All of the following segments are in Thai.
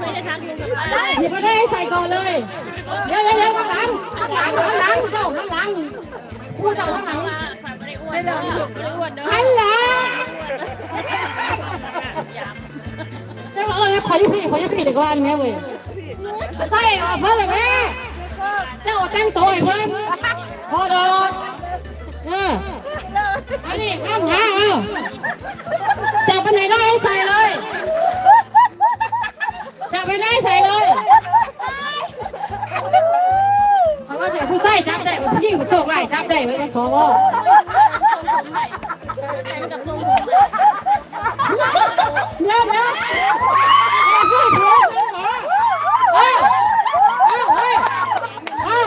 ไม่ได้ทักลุงกับป้าหยิบมาได้ใส่ก่อนเลย เดี๋ยวเดี๋ยวเดี๋ยวข้างหลังข้างหลังข้างหลังเจ้าข้างหลังพูดเจ้าข้างหลังฝาไม่ได้อ้วนไม่ได้อ้วนเด้อข้างหลเจ้าเออขอยุพี่ขอยุพี่เดี๋ยวก่อนแม่เว้ยใส่ออกเพิ่มเลยแม่เจ้าแต่งตัวให้เพิ่มพอดอกเอออันนี้ข้ามหาเอา จับได้ไว้สวแต่งกับทรงผมเดี๋ยวเดี๋ยวเอาขึ้นหัวขึ้นหัวเอ้าเอ้าเอ้าเอ้า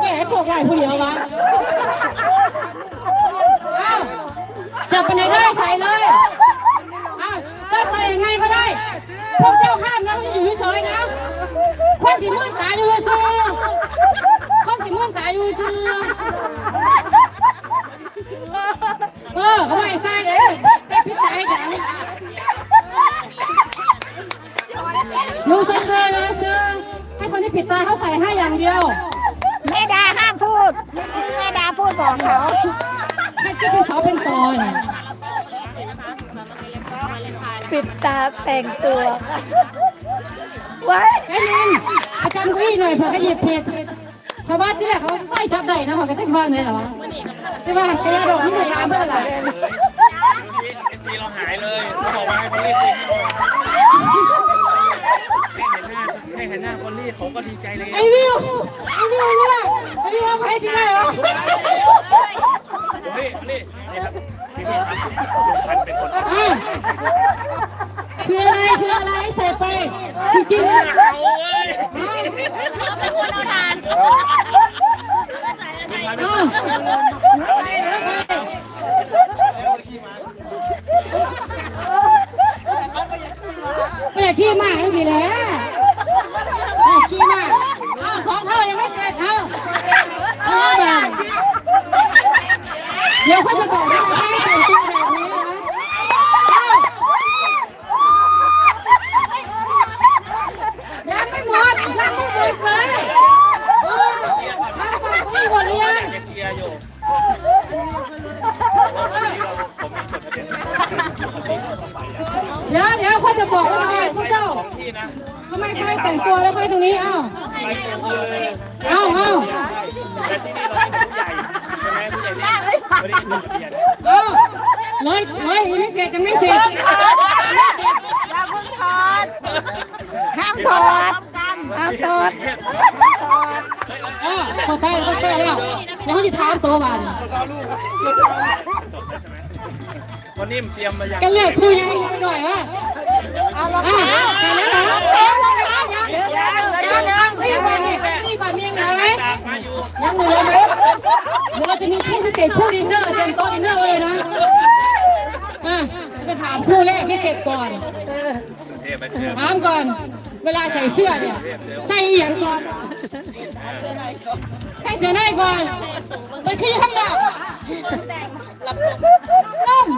แหมโศกไล่ผู้เดียววะเอ้าจับไปไหนได้ใส่เลยเอ้าจะใส่ยังไงก็ได้ พวกเจ้าห้ามนะอยู่เฉยๆนะคนที่มึนตายอยู่ซื่อคนที่มึนตายอยู่ซื่อ ดูซื่อๆนะซื่อให้คนที่ปิดตาเขาใส่ให้อย่างเดียวแม่ดาห้ามพูดแม่ดาพูดบอกเขาให้ที่เป็นเสาเป็นตอน ปิดตาแต่งตัวไว้ไอ้ลินประจำเกุ้ยหน่อยเผื่อเขาหยิบเพจชาวบ้านที่แรกเขาใส่จับได้นะเขาก็ต้องฟังเลยเหรอใช่ป่ะแกดอกที่ไหนตามเพื่อนอะไร เอฟซีเราหายเลยเขาบอกว่าให้เขารีบตีให้หน่อยแค่ เห็นหน้าคนรีเขาก็ดีใจเลยไอ้วิวไอ้วิวเนี่ยไอ้วิวทำให้สิได้เหรอนี่นี่นี่ครับพี่พี่ลุงพันเป็นคนคืออะไรคืออะไรใส่ไปจริงๆเอาเว้ยเขาเป็นคนเอาทานอ้าวไปแล้วไปไม่าขี้มากทั้งทีแล้ว เดี๋ยวเขาจะบอกว่าให้แต่งตัวแบบนี้นะเอ้ายังไม่หมดยังไม่หมดเลยเออยังไม่หมดหรือยังจะเคลียร์อยู่เดี๋ยวเดี๋ยวเขาจะบอกว่าไงพวกเจ้าของที่นะทำไมใครแต่งตัวแล้วใครตรงนี้เอ้าไปเต็มเลยอ้าเอ้าแต่ที่นี่เรา เบียนเอ้าเลยเลยยังไม่เสร็จยังไม่เสร็จอย่าเพิ่งถอดห้ามถอดห้ามถอดเออเข้าใจเข้าใจแล้วเดี๋ยวเขาจะถามตัวมันวันนี้เตรียมมาอย่างกันเลือกคู่ยังหน่อยว่าเอารองอ่าเท้าแล้วเหรอเดี๋ยวเดี๋ยวยังยังนี่ก่อนนี่นี่ก่อนมียังเหลือไหมยังเหลือ เดี๋ยวเราจะมีคู่พิเศษคู่ดินเนอร์เตรียมโต๊ะดินเนอร์เลยนะอะจะถามคู่แรกพิเศษก่อนถามก่อน เวลาใส่เสื้อเนี่ยใส่อหย่างก่อนใส่เสื้อในก่อนไปขี้ข้างหลังล่ม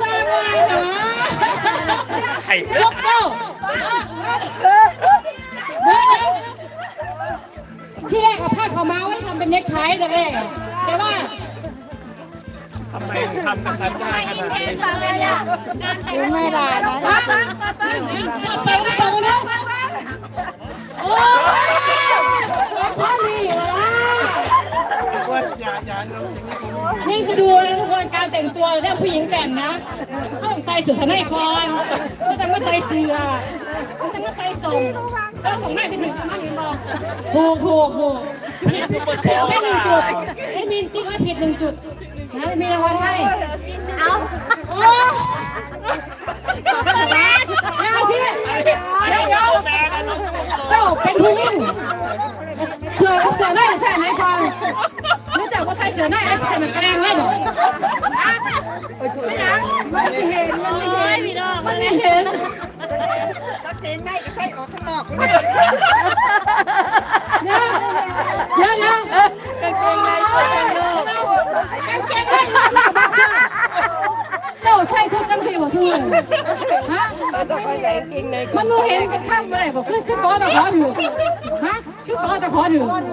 ส่มาหนาไข่ยกเต้าเฮ้ยที่แรกเอาผ้าขาวม้าไว้ทำเป็นเน็กไทแต่แรก แต่ว่าทำไมทำกับฉันได้ขนาดนี้ดูแม่ดานะฮะเปิดประตูนะโอ้ยพ่อนี่วะนี่คือดูนะทุกคนการแต่งตัวเรื่องผู้หญิงแต่งนะต้องใส่เสื้อชั้นในก่อนแล้วแต่ว่าใส่เสื้อแล้วแต่ว่าใส่ส่งแล้วส่งแม่จะถึงทำให้เห็นบอกถูกถูกถูกอันนี้ซุปเปอร์โค้ชได้หนึ่งอะจุดได้ มีติ๊กไว้ผิดหนึ่งจุดนะมีรางวัลให้เอาโอ้ยาสิเดี๋ยวเดี๋ยวเจ้าเป็นผู้หญิงเสือเสือได้ใช่ไหมฟังรู้จักว่าใส่เสือได้ไอ้ใส่มันแกรงได้หรอไม่นะไม่เห็นมันไม่เห็นพี่น้องมันไม่เห็นถ้าเต้นได้ก็ใช่ออกข้างนอกเดี๋ยเดี๋ยวเดี๋ยว เกงในชุดกันกกางเกงในชุดกันโลกเจ้าใส่ชุดกันสิวะทุนฮะ ต้องไปใส่กิ่งในมันดูเห็นเป็นข้ามอะไรบอกคือคือตัวตะขอถือฮะคือตัวตะขอถือ